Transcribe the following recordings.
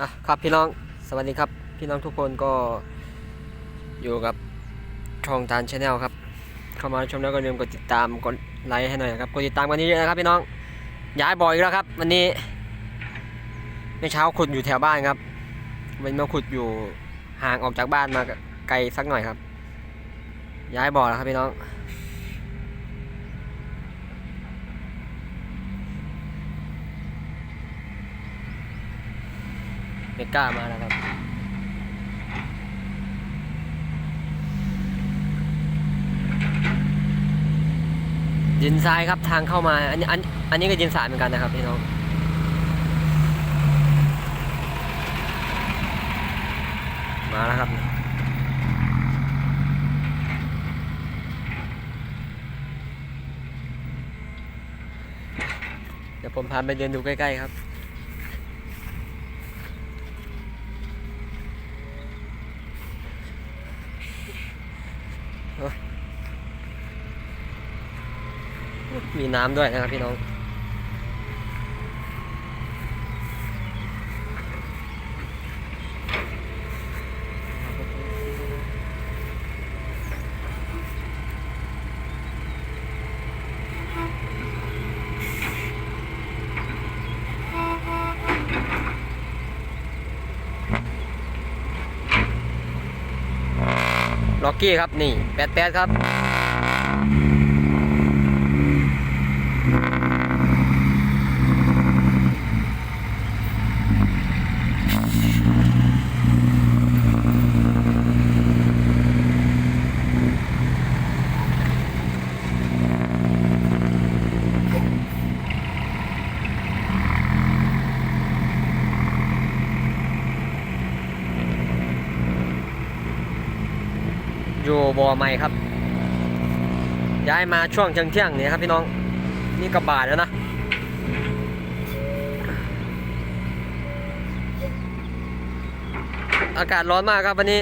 อะครับพี่น้องสวัสดีครับ พี่น้องทุกคนก็อยู่กับช่องทานชาแนลครับ เข้ามาชมแล้วก็อย่าลืมกดติดตามกดไลค์ให้หน่อยครับกดติดตามกันนี้เยอะนะครับพี่น้องย้ายบ่อยแล้วครับ วันนี้เมื่อเช้าขุดอยู่แถวบ้านครับวันนี้มาขุดอยู่ห่างออกจากบ้านมาไกลสักหน่อยครับ ย้ายบ่อแล้วครับพี่น้อง เม กล้ามาแล้วครับ ดินทรายครับทางเข้ามา อันนี้อันอันนี้ก็ดินทรายเหมือนกันนะครับพี่น้องมาแล้วครับ เดี๋ยวผมพาไปเดินดูใกล้ ๆ ครับ มีน้ำด้วยนะครับพี่น้อง ล็อกกี้ครับ นี่แปดแปดครับ อยู่บ่อใหม่ครับ ย้ายมาช่วงเที่ยงเที่ยงนี่ยครับพี่น้องนี่กระบ่าดแล้วนะอากาศร้อนมากครับวันนี้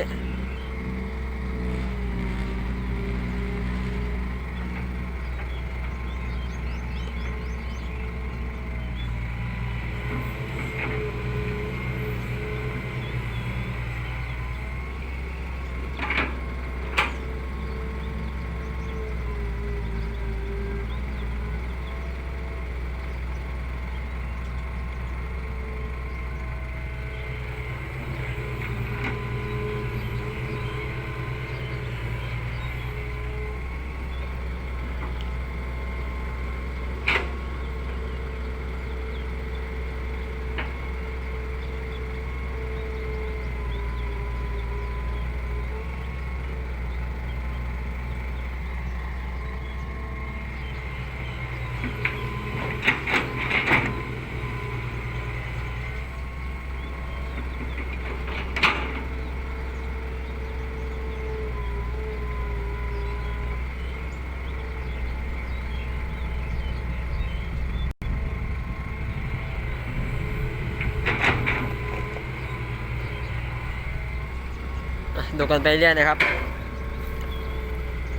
ดูกันไปเรื่อยนะครับ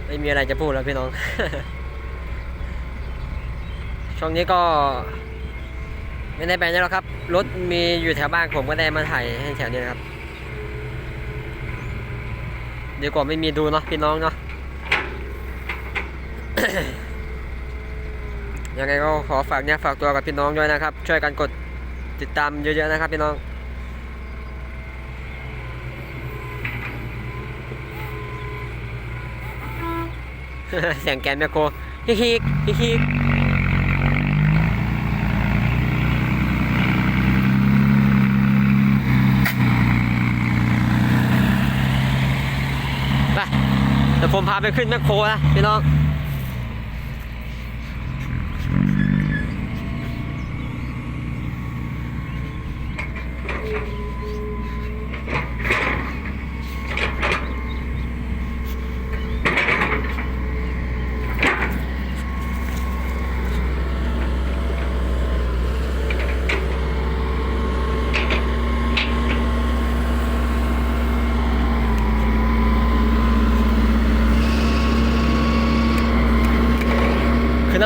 ไม่มีอะไรจะพูดแล้วพี่น้อง ช่วงนี้ก็ ไม่ได้ไปไหนหรอกครับ รถมีอยู่แถวบ้านผมก็ได้มาถ่ายให้แถวนี้นะครับดีกว่าไม่มีดูเนาะพี่น้องเนาะยังไงก็ขอฝากเนี่ยฝากตัวกับพี่น้องด้วยนะครับ ช่วยกันกดติดตามเยอะๆนะครับพี่น้อง เสียงแกนแมคโครฮิฮิฮิฮิไปเดี๋ยวผมพาไปขึ้นแมคโครนะพี่น้อง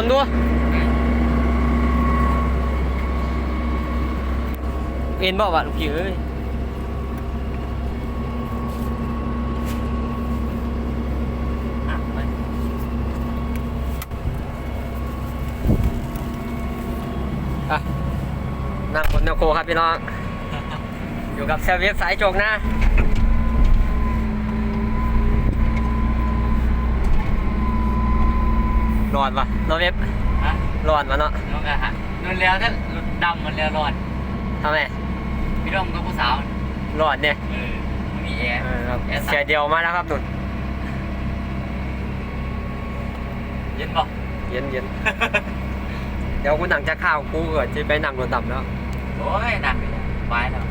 ขึ้นน้ำด้วยเอ็นบอกว่าลูกพี่เอ้ยอะไปอะนั่งบนแนวโคครับพี่น้อง อยู่กับเซเวียสายโจกนะ ร้อนปะน้องเว็บฮะร้อนปะเนาะน้องกะฮะนุ่นแล้วก็ดำมันแล้วรอดทำไมพี่ดอมกับผู้สาวร้อนเนี่ยเออมันมีแอร์เออครับแอร์ใส่เสียเดียวมาแล้วครับหนุนเย็นป่ะเย็นเย็นเดี๋ยวกูหนังจะข้าวกูเกิดจะไปหนังโดนต่ำแล้ว โอ้ยหนักเลยไปแล้ว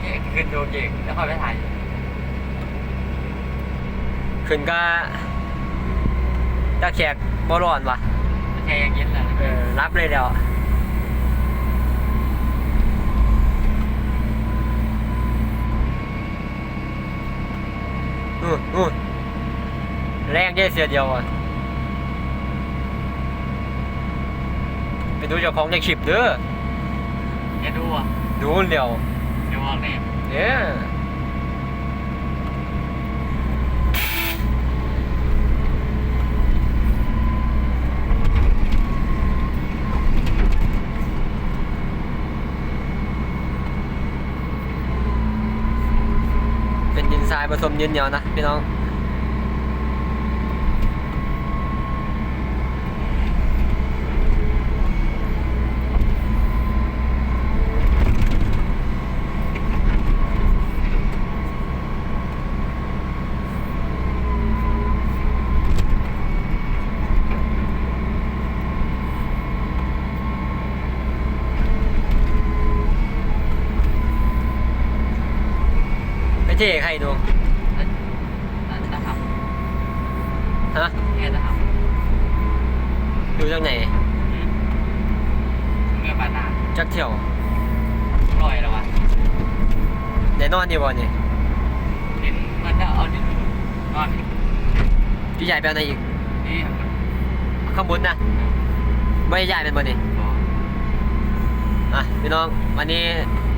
เก่งขึ้นดูเก่งแล้วค่อยไปถ่ายขึ้นก็ตะแขก บ่ร้อนวะแค่ยังเย็นแล้วเออรับเลยเดี๋ยวนู่นนู่นแรงเย่เสียเดียวอะไปดูเจ้าของในคลิปเด้อแกดูอะดูเดี๋ยว เดี๋ยวบอกเนี่ยเนี่ยเป็นดิน ทรายผสมเย็นเหนียวนะพี่น้อง ไปเจ๊ใครดูจะทฮะำแค่จะทดูจากไหนำเมื่อปานาจักเที่ยวลอยแล้ววะได้นอนดีบ่เนี่ยดินมันจะเอาดินนอนพี่ใหญ่ไปเอาไหนอีกนี่ข้างบนนะไม่ได้ย้ายเป็นบ่นี่อะพี่น้องวันนี้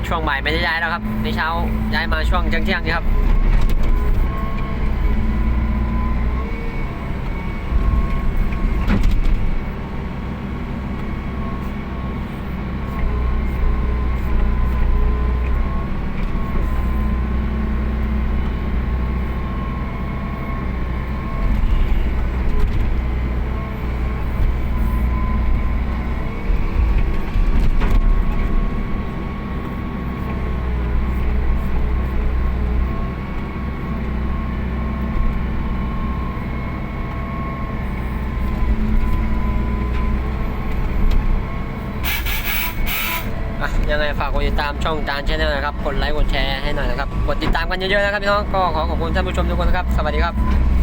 ช่วงบ่ายไม่ได้ย้ายแล้วครับ ในเช้าย้ายมาช่วงเที่ยงเที่ยงๆนี่ครับ อะ ยังไงฝากกดติดตามช่องจานชแนลนะครับ กดไลค์กดแชร์ให้หน่อยนะครับ กดติดตามกันเยอะๆนะครับพี่น้อง ก็ขอขอบคุณท่านผู้ชมทุกคนนะครับ สวัสดีครับ